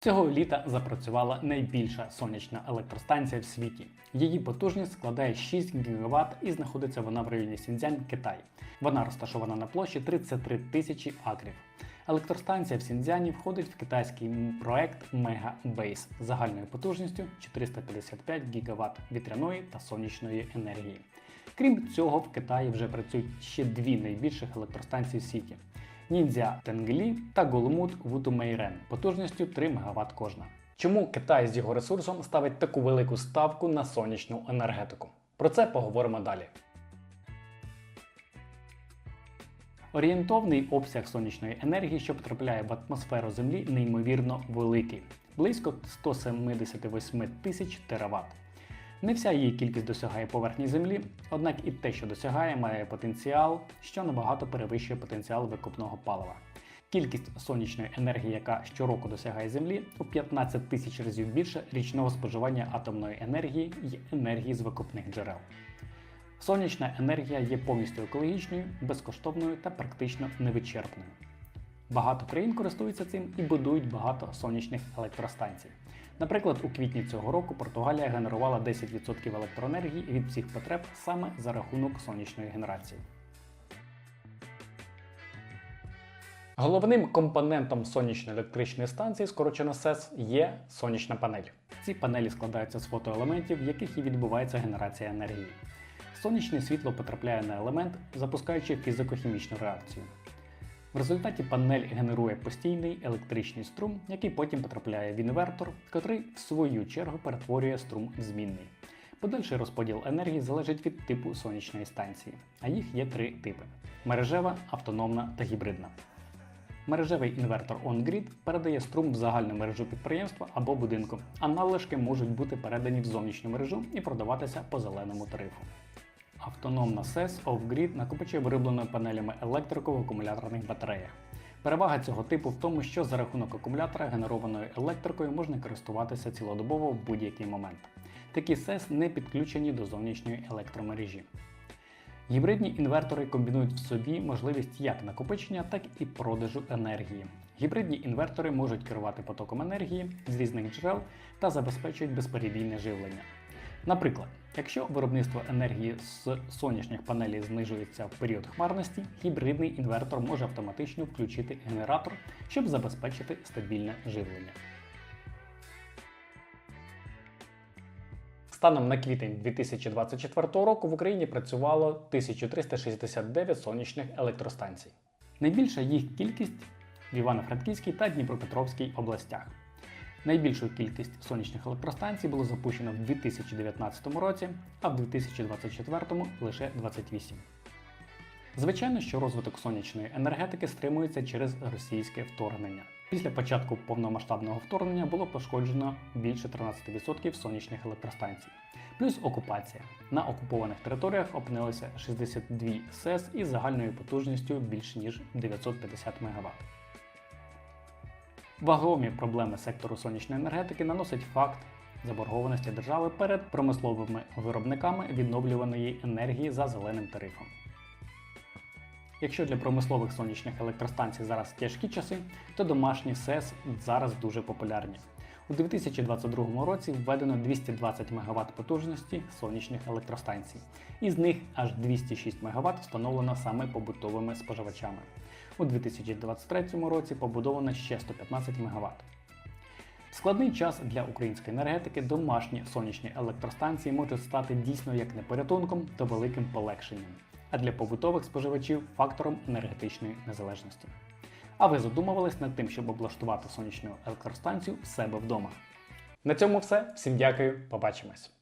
Цього літа запрацювала найбільша сонячна електростанція в світі. Її потужність складає 6 ГВт і знаходиться вона в районі Сіньцзянь, Китай. Вона розташована на площі 33 тисячі акрів. Електростанція в Сіньцзяні входить в китайський проект Base загальною потужністю 455 ГВт вітряної та сонячної енергії. Крім цього, в Китаї вже працюють ще дві найбільших електростанції в світі. Ніндзя Тенгелі та Голмут Вутумейрен потужністю 3 МВт кожна. Чому Китай з його ресурсом ставить таку велику ставку на сонячну енергетику? Про це поговоримо далі. Орієнтовний обсяг сонячної енергії, що потрапляє в атмосферу Землі, неймовірно великий близько 178 тисяч тераватт. Не вся її кількість досягає поверхні Землі, однак і те, що досягає, має потенціал, що набагато перевищує потенціал викопного палива. Кількість сонячної енергії, яка щороку досягає Землі, у 15 тисяч разів більше річного споживання атомної енергії і енергії з викопних джерел. Сонячна енергія є повністю екологічною, безкоштовною та практично невичерпною. Багато країн користуються цим і будують багато сонячних електростанцій. Наприклад, у квітні цього року Португалія генерувала 10% електроенергії від всіх потреб саме за рахунок сонячної генерації. Головним компонентом сонячної електричної станції, скорочено СЕС, є сонячна панель. Ці панелі складаються з фотоелементів, в яких і відбувається генерація енергії. Сонячне світло потрапляє на елемент, запускаючи фізико-хімічну реакцію. В результаті панель генерує постійний електричний струм, який потім потрапляє в інвертор, котрий в свою чергу перетворює струм в змінний. Подальший розподіл енергії залежить від типу сонячної станції, а їх є три типи: мережева, автономна та гібридна. Мережевий інвертор OnGrid передає струм в загальну мережу підприємства або будинку, а налишки можуть бути передані в зовнішню мережу і продаватися по зеленому тарифу. Автономна SES Off-Grid накопичує виробленою панелями електрику в акумуляторних батареях. Перевага цього типу в тому, що за рахунок акумулятора генерованою електрикою можна користуватися цілодобово в будь-який момент. Такі SES не підключені до зовнішньої електромережі. Гібридні інвертори комбінують в собі можливість як накопичення, так і продажу енергії. Гібридні інвертори можуть керувати потоком енергії з різних джерел та забезпечують безперебійне живлення. Наприклад, якщо виробництво енергії з сонячних панелей знижується в період хмарності, гібридний інвертор може автоматично включити генератор, щоб забезпечити стабільне живлення. Станом на квітень 2024 року в Україні працювало 1369 сонячних електростанцій. Найбільша їх кількість в Івано-Франківській та Дніпропетровській областях. Найбільшу кількість сонячних електростанцій було запущено в 2019 році, а в 2024 лише 28. Звичайно, що розвиток сонячної енергетики стримується через російське вторгнення. Після початку повномасштабного вторгнення було пошкоджено більше 13% сонячних електростанцій. Плюс окупація. На окупованих територіях опинилося 62 СЕС із загальною потужністю більше ніж 950 МВт. Вагомі проблеми сектору сонячної енергетики наносить факт заборгованості держави перед промисловими виробниками відновлюваної енергії за зеленим тарифом. Якщо для промислових сонячних електростанцій зараз тяжкі часи, то домашні СЕС зараз дуже популярні. У 2022 році введено 220 МВт потужності сонячних електростанцій, із них аж 206 МВт встановлено саме побутовими споживачами. У 2023 році побудовано ще 115 МВт. В складний час для української енергетики домашні сонячні електростанції можуть стати дійсно як не порятунком, то великим полегшенням, а для побутових споживачів фактором енергетичної незалежності. А ви задумувались над тим, щоб облаштувати сонячну електростанцію в себе вдома? На цьому все. Всім дякую, побачимось!